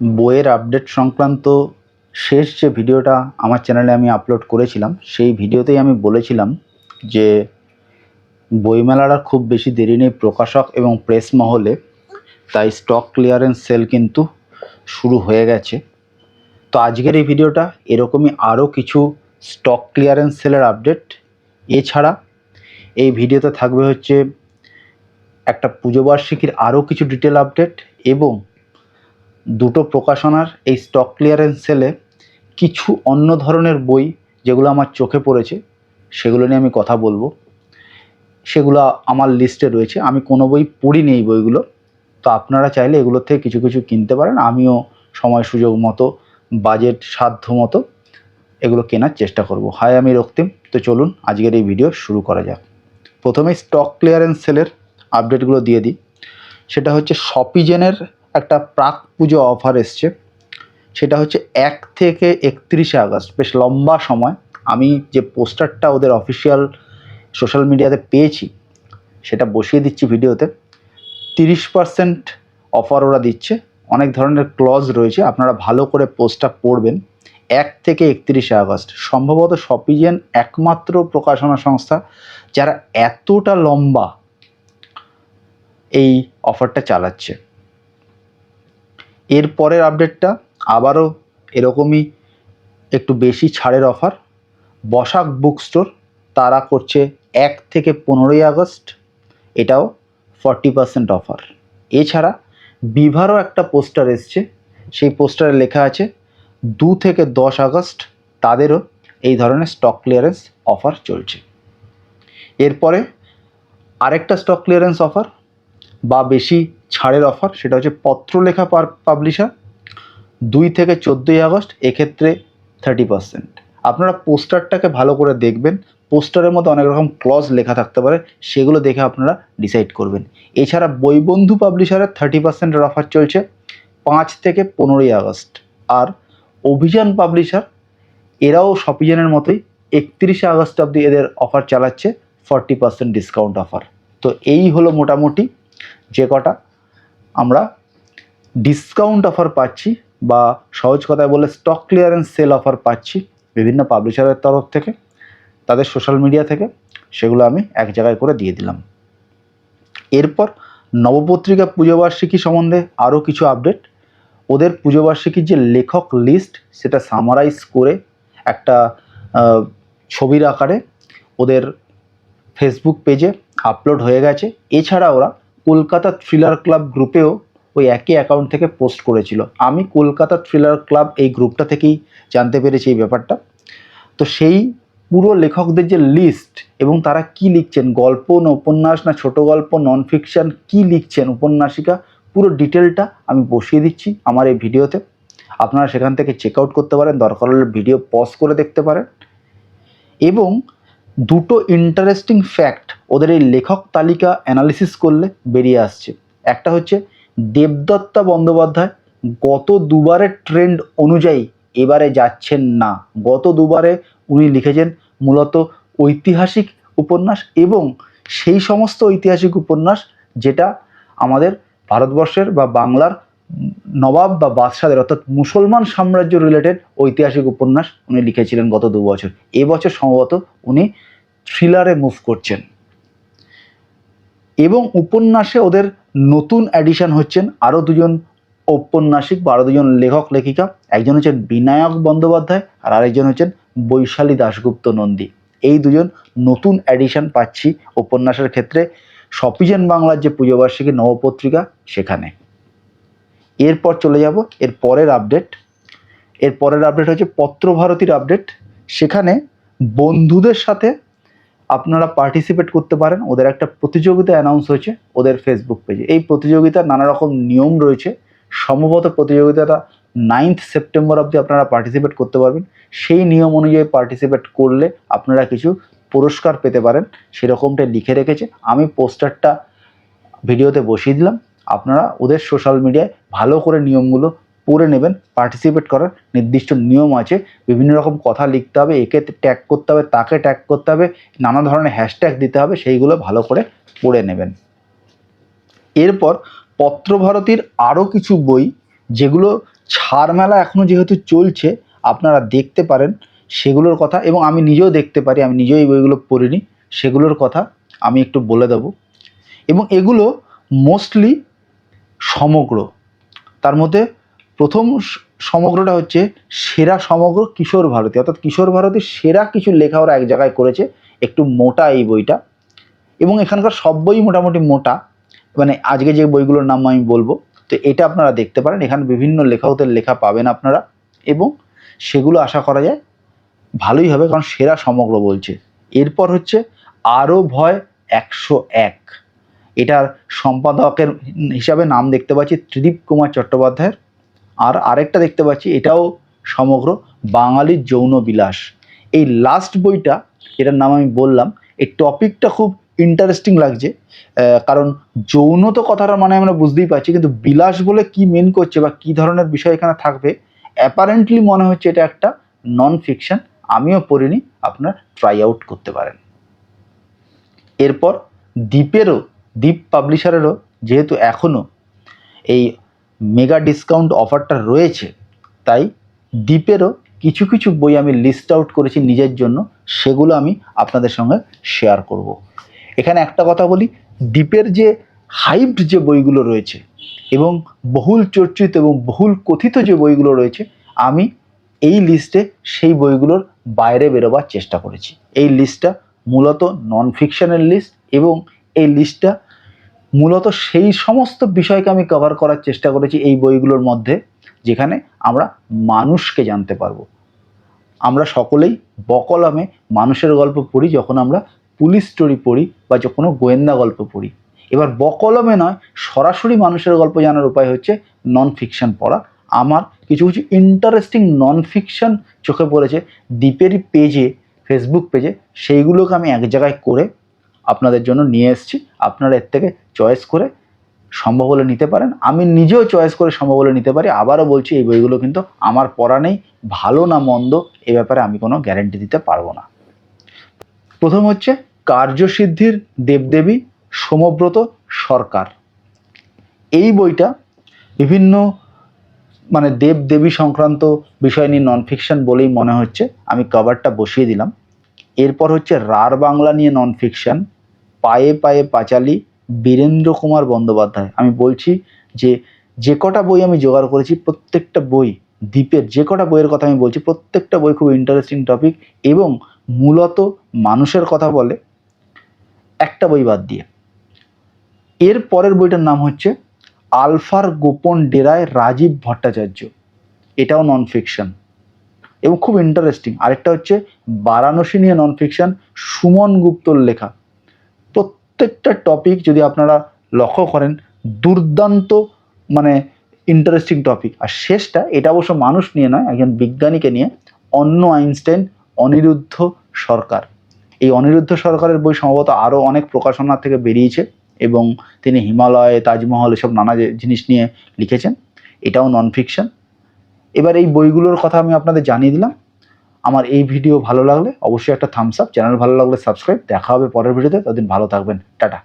বইয়ের আপডেট সংক্রান্ত শেষ যে ভিডিওটা আমার চ্যানেলে আমি আপলোড করেছিলাম, সেই ভিডিওতেই আমি বলেছিলাম যে বইমেলার আর খুব বেশি দেরি নেই প্রকাশক এবং প্রেস মহলে, তাই স্টক ক্লিয়ারেন্স সেল কিন্তু শুরু হয়ে গেছে। তো আজকের এই ভিডিওটা এরকমই আরও কিছু স্টক ক্লিয়ারেন্স সেলের আপডেট এছাড়া এই ভিডিওতে থাকবে হচ্ছে একটা পুজো বার্ষিকীর আরও কিছু ডিটেল আপডেট এবং দুটো প্রকাশনার এই স্টক ক্লিয়ারেন্স সেলে কিছু অন্য ধরনের বই যেগুলো আমার চোখে পড়েছে, সেগুলো নিয়ে আমি কথা বলব। সেগুলো আমার লিস্টে রয়েছে। আমি কোনো বই পড়িনি এই বইগুলো। তো আপনারা চাইলে এগুলোর থেকে কিছু কিছু কিনতে পারেন। আমিও সময় সুযোগ মতো বাজেট সাধ্য মতো এগুলো কেনার চেষ্টা করব। হাই আমি রক্তিম। তো চলুন আজকের এই ভিডিও শুরু করা যাক। প্রথমে স্টক ক্লিয়ারেন্স সেলের আপডেটগুলো দিয়ে দিই। সেটা হচ্ছে শপিজেনের একটা প্রাক পুজো অফার এসছে। সেটা হচ্ছে এক থেকে একত্রিশে আগস্ট। বেশ লম্বা সময়। আমি যে পোস্টারটা ওদের অফিসিয়াল সোশ্যাল মিডিয়াতে পেয়েছি, সেটা বসিয়ে দিচ্ছি ভিডিওতে। তিরিশ পার্সেন্ট অফার ওরা দিচ্ছে। অনেক ধরনের ক্লজ রয়েছে। আপনারা ভালো করে পোস্টটা পড়বেন। এক থেকে একত্রিশে আগস্ট। সম্ভবত শপিজেন একমাত্র প্রকাশনা সংস্থা যারা এতটা লম্বা এই অফারটা চালাচ্ছে। এর পরের আপডেটটা আবারও এরকমই একটু বেশি ছাড়ের অফার বসাক বুক স্টোর তারা করছে এক থেকে পনেরোই আগস্ট, এটাও ফর্টি পার্সেন্ট অফার এছাড়া বিভারও একটা পোস্টার এসছে, সেই পোস্টারে লেখা আছে, দু থেকে দশ আগস্ট তাদেরও এই ধরনের স্টক ক্লিয়ারেন্স অফার চলছে। এরপরে আরেকটা স্টক ক্লিয়ারেন্স অফার বা বেশি ছাড়ের অফার সেটা হচ্ছে পত্রলেখা পার পাবলিশার দুই থেকে চোদ্দোই আগস্ট, এক্ষেত্রে থার্টি পার্সেন্ট আপনারা পোস্টারটাকে ভালো করে দেখবেন, পোস্টারের মধ্যে অনেক রকম ক্লজ লেখা থাকতে পারে, সেগুলো দেখে আপনারা ডিসাইড করবেন। এছাড়া বইবন্ধু পাবলিশারের থার্টি পার্সেন্টের অফার চলছে পাঁচ থেকে পনেরোই আগস্ট। আর অভিযান পাবলিশার এরাও শপিজনের মতোই একত্রিশে আগস্ট অবধি এদের অফার চালাচ্ছে ফর্টি পার্সেন্ট ডিসকাউন্ট অফার তো এই হলো মোটামুটি যে কটা, আমরা ডিসকাউন্ট অফার পাচ্ছি বা সহজ কথায় বলে স্টক ক্লিয়ারেন্স সেল অফার পাচ্ছি বিভিন্ন পাবলিশারের তরফ থেকে, তাদের সোশ্যাল মিডিয়া থেকে, সেগুলো আমি এক জায়গায় করে দিয়ে দিলাম। এরপর নবপত্রিকা পুজোবার্ষিকী সম্বন্ধে আরও কিছু আপডেট ওদের পুজোবার্ষিকীর যে লেখক লিস্ট সেটা সামারাইজ করে একটা ছবির আকারে ওদের ফেসবুক পেজে আপলোড হয়ে গেছে। এছাড়া ওরা কলকাতা থ্রিলার ক্লাব গ্রুপেও ওই একই অ্যাকাউন্ট থেকে পোস্ট করেছিল। আমি কলকাতা থ্রিলার ক্লাব এই গ্রুপটা থেকেই জানতে পেরেছি এই ব্যাপারটা। তো সেই পুরো লেখকদের যে লিস্ট এবং তারা কি লিখছেন, গল্প না উপন্যাস না ছোট গল্প নন ফিকশান কী লিখছেন উপন্যাসিকা, পুরো ডিটেলটা আমি বসিয়ে দিচ্ছি আমার এই ভিডিওতে। আপনারা সেখান থেকে চেক আউট করতে পারেন, দরকার হলে ভিডিও পজ করে দেখতে পারেন। এবং দুটো ইন্টারেস্টিং ফ্যাক্ট ওদের এই লেখক তালিকা অ্যানালিসিস করলে বেরিয়ে আসছে। একটা হচ্ছে দেবদত্তা বন্দ্যোপাধ্যায় গত দুবারের ট্রেন্ড অনুযায়ী এবারে যাচ্ছেন না। গত দুবারে উনি লিখেছেন মূলত ঐতিহাসিক উপন্যাস এবং সেই সমস্ত ঐতিহাসিক উপন্যাস যেটা আমাদের ভারতবর্ষের বা বাংলার নবাব বা বাদশাদের, অর্থাৎ মুসলমান সাম্রাজ্য রিলেটেড ঐতিহাসিক উপন্যাস উনি লিখেছিলেন গত দু বছর। এবছর সম্ভবত উনি থ্রিলারে মুভ করছেন। এবং উপন্যাসে ওদের নতুন অ্যাডিশন হচ্ছেন আরও দুজন ঔপন্যাসিক বা আরও দুজন লেখক, লেখিকা। একজন হচ্ছেন বিনায়ক বন্দ্যোপাধ্যায় আর আরেকজন হচ্ছেন বৈশালী দাশগুপ্ত নন্দী। এই দুজন নতুন অ্যাডিশন পাচ্ছি উপন্যাসের ক্ষেত্রে। সপিজেন বাংলার যে পুজোবার্ষিকী নবপত্রিকা, সেখানে। এরপর চলে যাব, এর পরের আপডেট এর পরের আপডেট হচ্ছে পত্রভারতীর আপডেট সেখানে বন্ধুদের সাথে আপনারা পার্টিসিপেট করতে পারেন। ওদের একটা প্রতিযোগিতা অ্যানাউন্স হয়েছে ওদের ফেসবুক পেজে এই প্রতিযোগিতার নানা রকম নিয়ম রয়েছে। সম্ভবত প্রতিযোগিতাটা নাইন্থ সেপ্টেম্বর অবধি আপনারা পার্টিসিপেট করতে পারবেন। সেই নিয়ম অনুযায়ী পার্টিসিপেট করলে আপনারা কিছু পুরস্কার পেতে পারেন। সেরকমটা লিখে রেখেছে। আমি পোস্টারটা ভিডিওতে বসিয়ে দিলাম। আপনারা ওদের সোশ্যাল মিডিয়ায় ভালো করে নিয়মগুলো পড়ে নেবেন পার্টিসিপেট করার নির্দিষ্ট নিয়ম আছে, বিভিন্ন রকম কথা লিখতে হবে, একে ট্যাগ করতে হবে, তাকে ট্যাগ করতে হবে, নানা ধরনের হ্যাশট্যাগ দিতে হবে, সেইগুলো ভালো করে পড়ে নেবেন। এরপর পত্রভারতীর আরও কিছু বই, যেগুলো ছাড় মেলা এখনও যেহেতু চলছে, আপনারা দেখতে পারেন সেগুলোর কথা, এবং আমি নিজেও দেখতে পারি, আমি নিজেও এই বইগুলো পড়িনি, সেগুলোর কথা আমি একটু বলে দেব। এবং এগুলো মোস্টলি সমগ্র। তার মধ্যে প্রথম সমগ্রটা হচ্ছে সেরা সমগ্র কিশোর ভারতী। অর্থাৎ কিশোর ভারতীর সেরা কিছু লেখা ওরা এক জায়গায় করেছে, একটু মোটা এই বইটা। এবং এখানকার সব বই মোটামুটি মোটা। মানে আজকে যে বইগুলোর নাম আমি বলব, তো এটা আপনারা দেখতে পারেন। এখানে বিভিন্ন লেখকদের লেখা পাবেন আপনারা। এবং সেগুলো আশা করা যায় ভালোই হবে, কারণ সেরা সমগ্র বলছে। এরপর হচ্ছে আরও ভয় একশো এক। এটার সম্পাদকের হিসাবে নাম দেখতে পাচ্ছি ত্রিদীপ কুমার চট্টোপাধ্যায়ের। আর আরেকটা দেখতে পাচ্ছি, এটাও সমগ্র বাঙালির যৌন বিলাস। এই লাস্ট বইটা এটার নাম আমি বললাম, এই টপিকটা খুব ইন্টারেস্টিং লাগছে কারণ যৌন তো কথাটা মানে আমরা বুঝতেই পারছি, কিন্তু বিলাস বলে কি মেন করছে বা কি ধরনের বিষয় এখানে থাকবে অ্যাপারেন্টলি মনে হচ্ছে এটা একটা নন ফিকশন আমিও পড়িনি, আপনার ট্রাই আউট করতে পারেন। এরপর দ্বীপেরও দ্বীপ পাবলিশারেরও যেহেতু এখনও এই মেগা ডিসকাউন্ট অফারটা রয়েছে, তাই দ্বীপেরও কিছু কিছু বই আমি লিস্ট আউট করেছি নিজের জন্য, সেগুলো আমি আপনাদের সঙ্গে শেয়ার করব। এখানে একটা কথা বলি দ্বীপের যে হাইপড যে বইগুলো রয়েছে এবং বহুল চর্চিত এবং বহুল কথিত যে বইগুলো রয়েছে, আমি এই লিস্টে সেই বইগুলোর বাইরে বেরোবার চেষ্টা করেছি এই লিস্টটা মূলত নন ফিকশনের লিস্ট এবং এই লিস্টটা মূলত সেই সমস্ত বিষয়কে আমি কভার করার চেষ্টা করেছি এই বইগুলোর মধ্যে, যেখানে আমরা মানুষকে জানতে পারব। আমরা সকলেই বকলমে মানুষের গল্প পড়ি যখন আমরা পুলিশ স্টোরি পড়ি বা যে কোনো গোয়েন্দা গল্প পড়ি। এবার বকলমে নয়, সরাসরি মানুষের গল্প জানার উপায় হচ্ছে নন ফিকশন পড়া। আমার কিছু কিছু ইন্টারেস্টিং নন ফিকশন চোখে পড়েছে দ্বীপেরই পেজে ফেসবুক পেজে সেইগুলোকে আমি এক জায়গায় করে আপনাদের জন্য নিয়ে এসেছি। আপনারা এর থেকে চয়েস করে সম্ভব হলে নিতে পারেন। আমি নিজেও চয়েস করে সম্ভব হলে নিতে পারি। আবারও বলছি, এই বইগুলো কিন্তু আমার পড়া নেই, ভালো না মন্দ, এ ব্যাপারে আমি কোনো গ্যারেন্টি দিতে পারব না। প্রথম হচ্ছে, কার্যসিদ্ধির দেবদেবী সমব্রত সরকার। এই বইটা বিভিন্ন মানে দেব দেবী সংক্রান্ত বিষয় নিয়ে নন ফিকশন বলেই মনে হচ্ছে। আমি কভারটা বসিয়ে দিলাম। এরপর হচ্ছে রার বাংলা নিয়ে নন ফিকশন পায়ে পায়ে পাঁচালি বীরেন্দ্র কুমার বন্দ্যোপাধ্যায়। আমি বলছি যে যে কটা বই আমি জোগাড় করেছি, প্রত্যেকটা বই, দ্বীপের যে কটা বইয়ের কথা আমি বলছি, প্রত্যেকটা বই খুব ইন্টারেস্টিং টপিক এবং মূলত মানুষের কথা বলে, একটা বই বাদ দিয়ে। এর পরের বইটার নাম হচ্ছে আলফার গোপন ডেরায় রাজীব ভট্টাচার্য। এটাও নন ফিকশন এবং খুব ইন্টারেস্টিং আরেকটা হচ্ছে বারাণসী নিয়ে নন ফিকশন সুমন গুপ্তর লেখা। প্রত্যেকটা টপিক যদি আপনারা লক্ষ্য করেন, দুর্দান্ত মানে ইন্টারেস্টিং টপিক আর শেষটা, এটা অবশ্য মানুষ নিয়ে নয়, একজন বিজ্ঞানীকে নিয়ে, অন্য আইনস্টাইন অনিরুদ্ধ সরকার। এই অনিরুদ্ধ সরকারের বই সম্ভবত আরও অনেক প্রকাশনা থেকে বেরিয়েছে, এবং তিনি হিমালয়, তাজমহল এসব নানা জিনিস নিয়ে লিখেছেন, এটাও নন ফিকশন এবার এই বইগুলোর কথা আমি আপনাদের জানিয়ে দিলাম। আমার এই ভিডিও ভালো লাগলে অবশ্যই একটা থামস আপ চ্যানেল ভালো লাগলে সাবস্ক্রাইব দেখা হবে পরের ভিডিওতে ততদিন ভালো থাকবেন, টাটা।